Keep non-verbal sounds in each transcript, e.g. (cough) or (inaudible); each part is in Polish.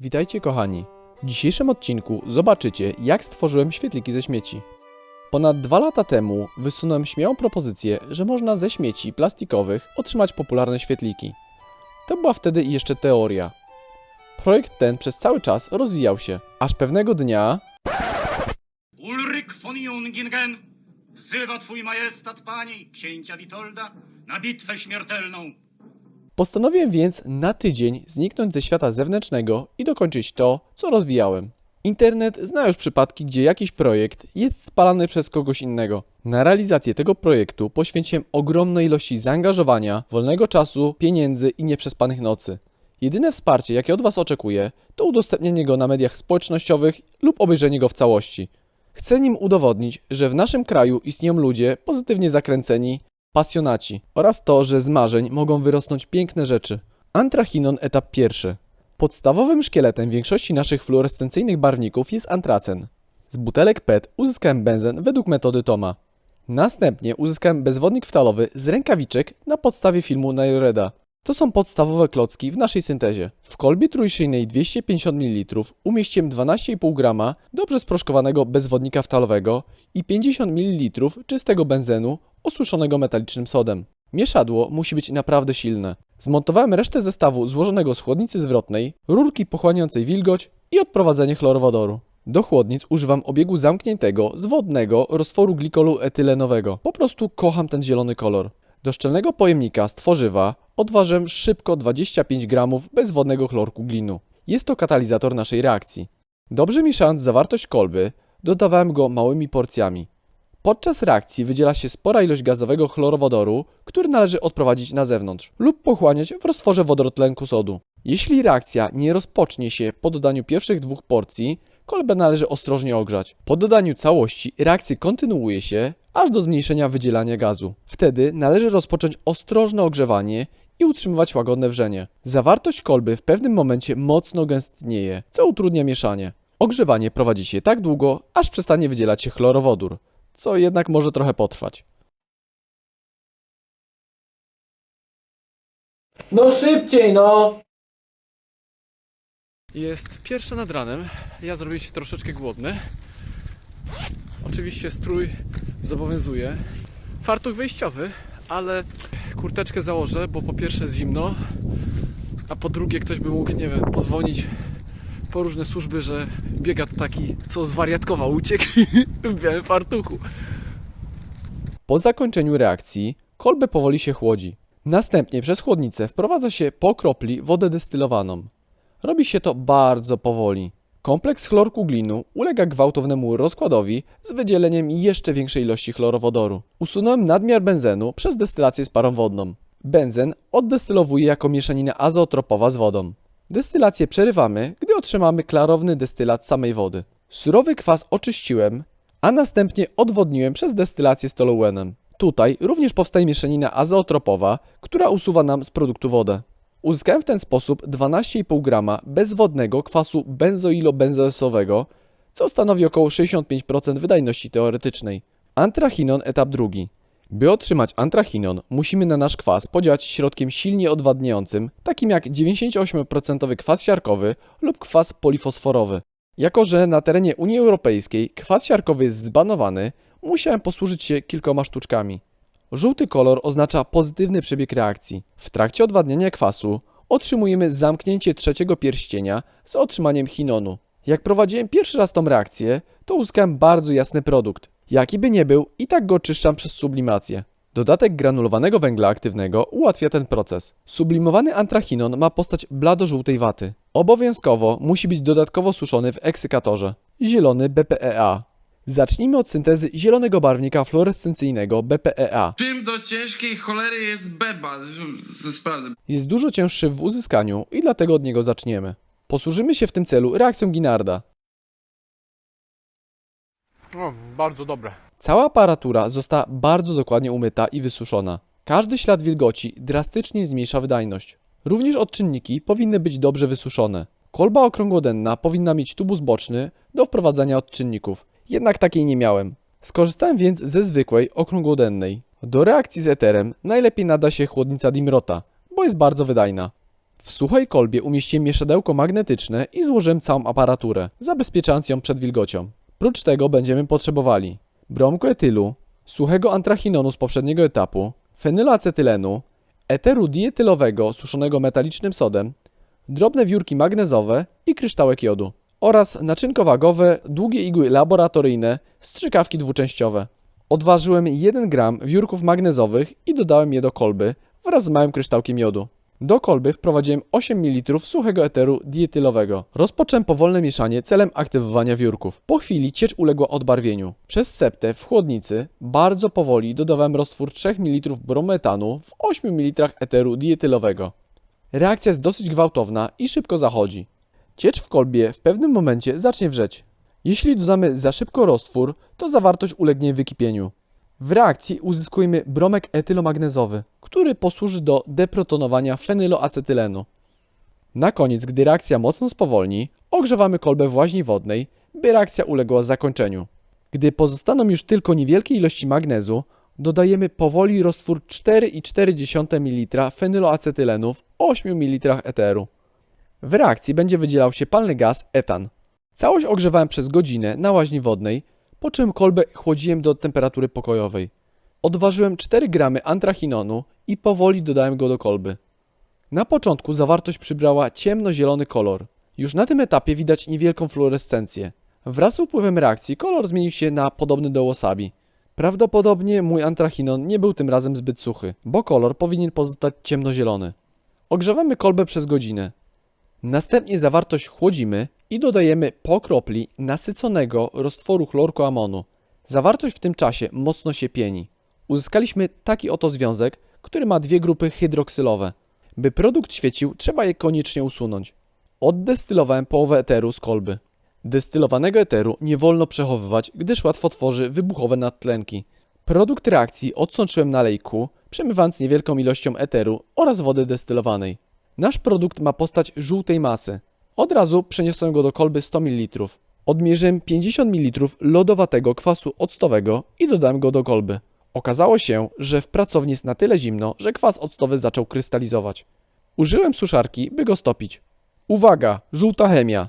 Witajcie kochani. W dzisiejszym odcinku zobaczycie, jak stworzyłem świetliki ze śmieci. Ponad dwa lata temu wysunąłem śmiałą propozycję, że można ze śmieci plastikowych otrzymać popularne świetliki. To była wtedy jeszcze teoria. Projekt ten przez cały czas rozwijał się, aż pewnego dnia Ulryk von Jungingen wzywa twój majestat pani, księcia Witolda, na bitwę śmiertelną. Postanowiłem więc na tydzień zniknąć ze świata zewnętrznego i dokończyć to, co rozwijałem. Internet zna już przypadki, gdzie jakiś projekt jest spalany przez kogoś innego. Na realizację tego projektu poświęciłem ogromne ilości zaangażowania, wolnego czasu, pieniędzy i nieprzespanych nocy. Jedyne wsparcie, jakie od Was oczekuję, to udostępnienie go na mediach społecznościowych lub obejrzenie go w całości. Chcę nim udowodnić, że w naszym kraju istnieją ludzie pozytywnie zakręceni, pasjonaci oraz to, że z marzeń mogą wyrosnąć piękne rzeczy. Antrachinon etap pierwszy. Podstawowym szkieletem większości naszych fluorescencyjnych barwników jest antracen. Z butelek PET uzyskałem benzen według metody Toma. Następnie uzyskałem bezwodnik wtalowy z rękawiczek na podstawie filmu Naireda. To są podstawowe klocki w naszej syntezie. W kolbie trójszyjnej 250 ml umieściłem 12,5 g dobrze sproszkowanego bezwodnika wtalowego i 50 ml czystego benzenu osuszonego metalicznym sodem. Mieszadło musi być naprawdę silne. Zmontowałem resztę zestawu złożonego z chłodnicy zwrotnej, rurki pochłaniającej wilgoć i odprowadzenie chlorowodoru. Do chłodnic używam obiegu zamkniętego, zwodnego roztworu glikolu etylenowego. Po prostu kocham ten zielony kolor. Do szczelnego pojemnika z tworzywa odważyłem szybko 25 g bezwodnego chlorku glinu. Jest to katalizator naszej reakcji. Dobrze mieszając zawartość kolby, dodawałem go małymi porcjami. Podczas reakcji wydziela się spora ilość gazowego chlorowodoru, który należy odprowadzić na zewnątrz lub pochłaniać w roztworze wodorotlenku sodu. Jeśli reakcja nie rozpocznie się po dodaniu pierwszych dwóch porcji, kolbę należy ostrożnie ogrzać. Po dodaniu całości reakcja kontynuuje się aż do zmniejszenia wydzielania gazu. Wtedy należy rozpocząć ostrożne ogrzewanie i utrzymywać łagodne wrzenie. Zawartość kolby w pewnym momencie mocno gęstnieje, co utrudnia mieszanie. Ogrzewanie prowadzi się tak długo, aż przestanie wydzielać się chlorowodór, co jednak może trochę potrwać. No szybciej, no! Jest pierwsza nad ranem. Ja zrobię się troszeczkę głodny. Oczywiście strój zobowiązuje. Fartuch wyjściowy, ale kurteczkę założę, bo po pierwsze jest zimno, a po drugie ktoś by mógł, nie wiem, pozwonić po różne służby, że biega tu taki, co zwariatkował, uciekł (laughs) w białym fartuchu. Po zakończeniu reakcji kolbę powoli się chłodzi. Następnie przez chłodnicę wprowadza się po kropli wodę destylowaną. Robi się to bardzo powoli. Kompleks chlorku glinu ulega gwałtownemu rozkładowi z wydzieleniem jeszcze większej ilości chlorowodoru. Usunąłem nadmiar benzenu przez destylację z parą wodną. Benzen oddestylowuje jako mieszanina azootropowa z wodą. Destylację przerywamy, gdy otrzymamy klarowny destylat samej wody. Surowy kwas oczyściłem, a następnie odwodniłem przez destylację z toluenem. Tutaj również powstaje mieszanina azootropowa, która usuwa nam z produktu wodę. Uzyskałem w ten sposób 12,5 g bezwodnego kwasu benzoilo-benzoesowego, co stanowi około 65% wydajności teoretycznej. Antrachinon etap drugi. By otrzymać antrachinon, musimy na nasz kwas podziałać środkiem silnie odwadniającym, takim jak 98% kwas siarkowy lub kwas polifosforowy. Jako, że na terenie Unii Europejskiej kwas siarkowy jest zbanowany, musiałem posłużyć się kilkoma sztuczkami. Żółty kolor oznacza pozytywny przebieg reakcji. W trakcie odwadniania kwasu otrzymujemy zamknięcie trzeciego pierścienia z otrzymaniem chinonu. Jak prowadziłem pierwszy raz tą reakcję, to uzyskałem bardzo jasny produkt. Jaki by nie był, i tak go oczyszczam przez sublimację. Dodatek granulowanego węgla aktywnego ułatwia ten proces. Sublimowany antrachinon ma postać blado-żółtej waty. Obowiązkowo musi być dodatkowo suszony w eksykatorze. Zielony BPEA. Zacznijmy od syntezy zielonego barwnika fluorescencyjnego BPEA. Czym do ciężkiej cholery jest beba? Zresztą Sprawdzę. Jest dużo cięższy w uzyskaniu i dlatego od niego zaczniemy. Posłużymy się w tym celu reakcją Ginarda. O, bardzo dobre. Cała aparatura została bardzo dokładnie umyta i wysuszona. Każdy ślad wilgoci drastycznie zmniejsza wydajność. Również odczynniki powinny być dobrze wysuszone. Kolba okrągłodenna powinna mieć tubus boczny do wprowadzania odczynników, jednak takiej nie miałem. Skorzystałem więc ze zwykłej okrągłodennej. Do reakcji z eterem najlepiej nada się chłodnica Dimrota, bo jest bardzo wydajna. W suchej kolbie umieściłem mieszadełko magnetyczne i złożyłem całą aparaturę, zabezpieczając ją przed wilgocią. Prócz tego będziemy potrzebowali bromku etylu, suchego antrachinonu z poprzedniego etapu, fenyloacetylenu, eteru dietylowego suszonego metalicznym sodem, drobne wiórki magnezowe i kryształek jodu oraz naczynko wagowe, długie igły laboratoryjne, strzykawki dwuczęściowe. Odważyłem 1 gram wiórków magnezowych i dodałem je do kolby wraz z małym kryształkiem jodu. Do kolby wprowadziłem 8 ml suchego eteru dietylowego. Rozpocząłem powolne mieszanie celem aktywowania wiórków. Po chwili ciecz uległa odbarwieniu. Przez septę w chłodnicy bardzo powoli dodawałem roztwór 3 ml brometanu w 8 ml eteru dietylowego. Reakcja jest dosyć gwałtowna i szybko zachodzi. Ciecz w kolbie w pewnym momencie zacznie wrzeć. Jeśli dodamy za szybko roztwór, to zawartość ulegnie wykipieniu. W reakcji uzyskujemy bromek etylomagnezowy, który posłuży do deprotonowania fenyloacetylenu. Na koniec, gdy reakcja mocno spowolni, ogrzewamy kolbę w łaźni wodnej, by reakcja uległa zakończeniu. Gdy pozostaną już tylko niewielkie ilości magnezu, dodajemy powoli roztwór 4,4 ml fenyloacetylenu w 8 ml eteru. W reakcji będzie wydzielał się palny gaz etan. Całość ogrzewałem przez godzinę na łaźni wodnej, po czym kolbę chłodziłem do temperatury pokojowej. Odważyłem 4 gramy antrachinonu i powoli dodałem go do kolby. Na początku zawartość przybrała ciemnozielony kolor. Już na tym etapie widać niewielką fluorescencję. Wraz z upływem reakcji kolor zmienił się na podobny do wasabi. Prawdopodobnie mój antrachinon nie był tym razem zbyt suchy, bo kolor powinien pozostać ciemnozielony. Ogrzewamy kolbę przez godzinę. Następnie zawartość chłodzimy i dodajemy po kropli nasyconego roztworu chlorkoamonu. Zawartość w tym czasie mocno się pieni. Uzyskaliśmy taki oto związek, który ma dwie grupy hydroksylowe. By produkt świecił, trzeba je koniecznie usunąć. Oddestylowałem połowę eteru z kolby. Destylowanego eteru nie wolno przechowywać, gdyż łatwo tworzy wybuchowe nadtlenki. Produkt reakcji odsączyłem na lejku, przemywając niewielką ilością eteru oraz wody destylowanej. Nasz produkt ma postać żółtej masy. Od razu przeniosłem go do kolby 100 ml. Odmierzyłem 50 ml lodowatego kwasu octowego i dodałem go do kolby. Okazało się, że w pracowni jest na tyle zimno, że kwas octowy zaczął krystalizować. Użyłem suszarki, by go stopić. Uwaga, żółta chemia.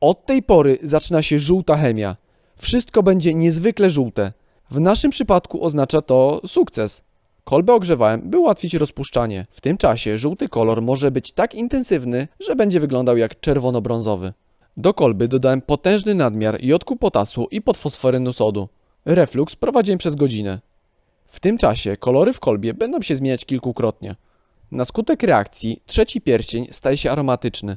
Od tej pory zaczyna się żółta chemia. Wszystko będzie niezwykle żółte. W naszym przypadku oznacza to sukces. Kolbę ogrzewałem, by ułatwić rozpuszczanie. W tym czasie żółty kolor może być tak intensywny, że będzie wyglądał jak czerwono-brązowy. Do kolby dodałem potężny nadmiar jodku potasu i podfosforynu sodu. Reflux prowadziłem przez godzinę. W tym czasie kolory w kolbie będą się zmieniać kilkukrotnie. Na skutek reakcji trzeci pierścień staje się aromatyczny.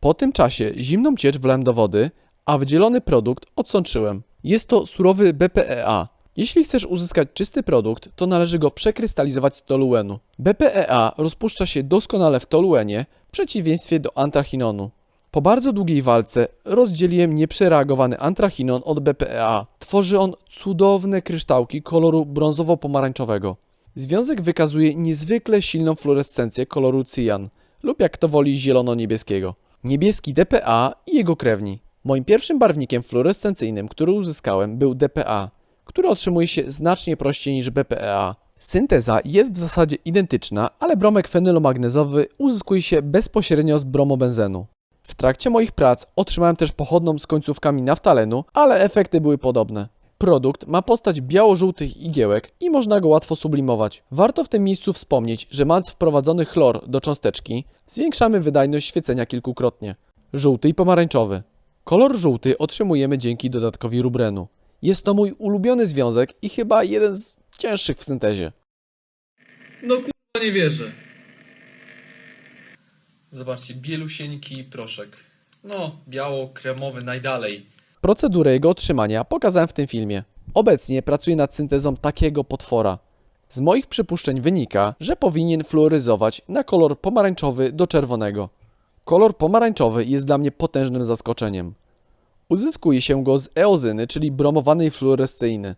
Po tym czasie zimną ciecz wlałem do wody, a wydzielony produkt odsączyłem. Jest to surowy BPEA. Jeśli chcesz uzyskać czysty produkt, to należy go przekrystalizować z toluenu. BPEA rozpuszcza się doskonale w toluenie, w przeciwieństwie do antrachinonu. Po bardzo długiej walce rozdzieliłem nieprzereagowany antrachinon od BPEA. Tworzy on cudowne kryształki koloru brązowo-pomarańczowego. Związek wykazuje niezwykle silną fluorescencję koloru cyjan lub jak to woli zielono-niebieskiego. Niebieski DPA i jego krewni. Moim pierwszym barwnikiem fluorescencyjnym, który uzyskałem, był DPA, który otrzymuje się znacznie prościej niż BPA. Synteza jest w zasadzie identyczna, ale bromek fenylomagnezowy uzyskuje się bezpośrednio z bromobenzenu. W trakcie moich prac otrzymałem też pochodną z końcówkami naftalenu, ale efekty były podobne. Produkt ma postać biało-żółtych igiełek i można go łatwo sublimować. Warto w tym miejscu wspomnieć, że mając wprowadzony chlor do cząsteczki, zwiększamy wydajność świecenia kilkukrotnie. Żółty i pomarańczowy. Kolor żółty otrzymujemy dzięki dodatkowi rubrenu. Jest to mój ulubiony związek i chyba jeden z cięższych w syntezie. No kurwa nie wierzę. Zobaczcie, bielusieńki proszek. No, biało-kremowy najdalej. Procedurę jego otrzymania pokazałem w tym filmie. Obecnie pracuję nad syntezą takiego potwora. Z moich przypuszczeń wynika, że powinien fluoryzować na kolor pomarańczowy do czerwonego. Kolor pomarańczowy jest dla mnie potężnym zaskoczeniem. Uzyskuje się go z eozyny, czyli bromowanej fluoresceiny.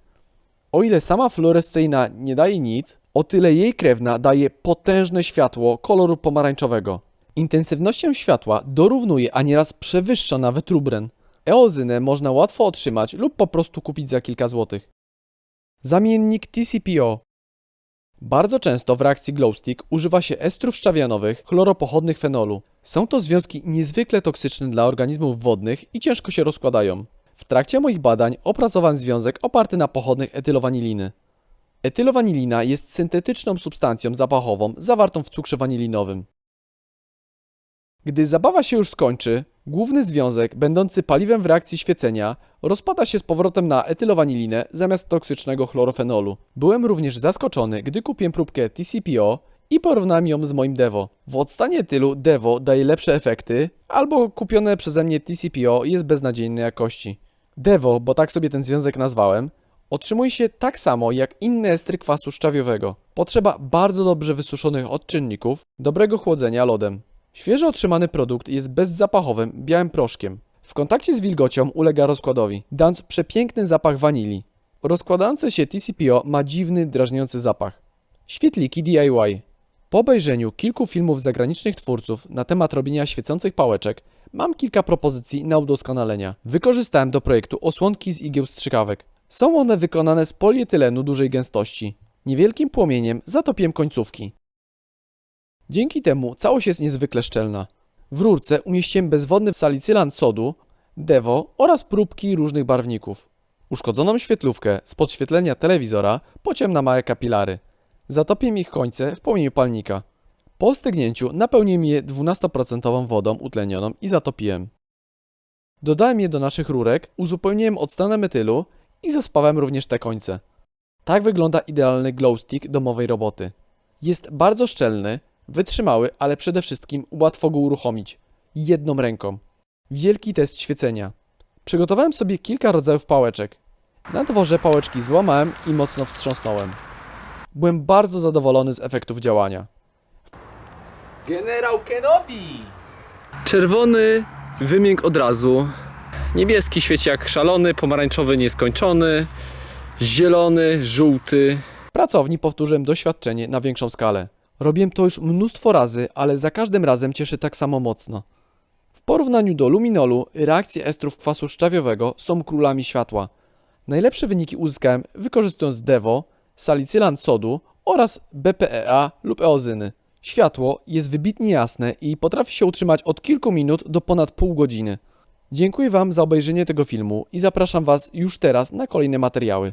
O ile sama fluoresceina nie daje nic, o tyle jej krewna daje potężne światło koloru pomarańczowego. Intensywnością światła dorównuje, a nieraz przewyższa nawet rubren. Eozynę można łatwo otrzymać lub po prostu kupić za kilka złotych. Zamiennik TCPO Bardzo często w reakcji glowstick używa się estrów szczawianowych chloropochodnych fenolu. Są to związki niezwykle toksyczne dla organizmów wodnych i ciężko się rozkładają. W trakcie moich badań opracowałem związek oparty na pochodnych etylowaniliny. Etylowanilina jest syntetyczną substancją zapachową zawartą w cukrze wanilinowym. Gdy zabawa się już skończy, główny związek, będący paliwem w reakcji świecenia, rozpada się z powrotem na etylowanilinę zamiast toksycznego chlorofenolu. Byłem również zaskoczony, gdy kupiłem próbkę TCPO i porównałem ją z moim Devo. W odstanie etylu Devo daje lepsze efekty, albo kupione przeze mnie TCPO jest beznadziejnej jakości. Devo, bo tak sobie ten związek nazwałem, otrzymuje się tak samo jak inne estry kwasu szczawiowego. Potrzeba bardzo dobrze wysuszonych odczynników, dobrego chłodzenia lodem. Świeżo otrzymany produkt jest bezzapachowym, białym proszkiem. W kontakcie z wilgocią ulega rozkładowi, dając przepiękny zapach wanilii. Rozkładające się TCPO ma dziwny, drażniący zapach. Świetliki DIY. Po obejrzeniu kilku filmów zagranicznych twórców na temat robienia świecących pałeczek, mam kilka propozycji na udoskonalenia. Wykorzystałem do projektu osłonki z igieł strzykawek. Są one wykonane z polietylenu dużej gęstości. Niewielkim płomieniem zatopiłem końcówki. Dzięki temu całość jest niezwykle szczelna. W rurce umieściłem bezwodny salicylan sodu, dewo oraz próbki różnych barwników. Uszkodzoną świetlówkę z podświetlenia telewizora pociąłem na małe kapilary. Zatopiłem ich końce w płomieniu palnika. Po stygnięciu napełniłem je 12% wodą utlenioną i zatopiłem. Dodałem je do naszych rurek, uzupełniłem odstanem metylu i zaspałem również te końce. Tak wygląda idealny glow stick domowej roboty. Jest bardzo szczelny, wytrzymały, ale przede wszystkim łatwo go uruchomić. Jedną ręką. Wielki test świecenia. Przygotowałem sobie kilka rodzajów pałeczek. Na dworze pałeczki złamałem i mocno wstrząsnąłem. Byłem bardzo zadowolony z efektów działania. Generał Kenobi! Czerwony wymięk od razu. Niebieski świeci jak szalony, pomarańczowy nieskończony, zielony, żółty. W pracowni powtórzyłem doświadczenie na większą skalę. Robiłem to już mnóstwo razy, ale za każdym razem cieszy tak samo mocno. W porównaniu do luminolu, reakcje estrów kwasu szczawiowego są królami światła. Najlepsze wyniki uzyskałem wykorzystując Devo, salicylan sodu oraz BPEA lub eozyny. Światło jest wybitnie jasne i potrafi się utrzymać od kilku minut do ponad pół godziny. Dziękuję Wam za obejrzenie tego filmu i zapraszam Was już teraz na kolejne materiały.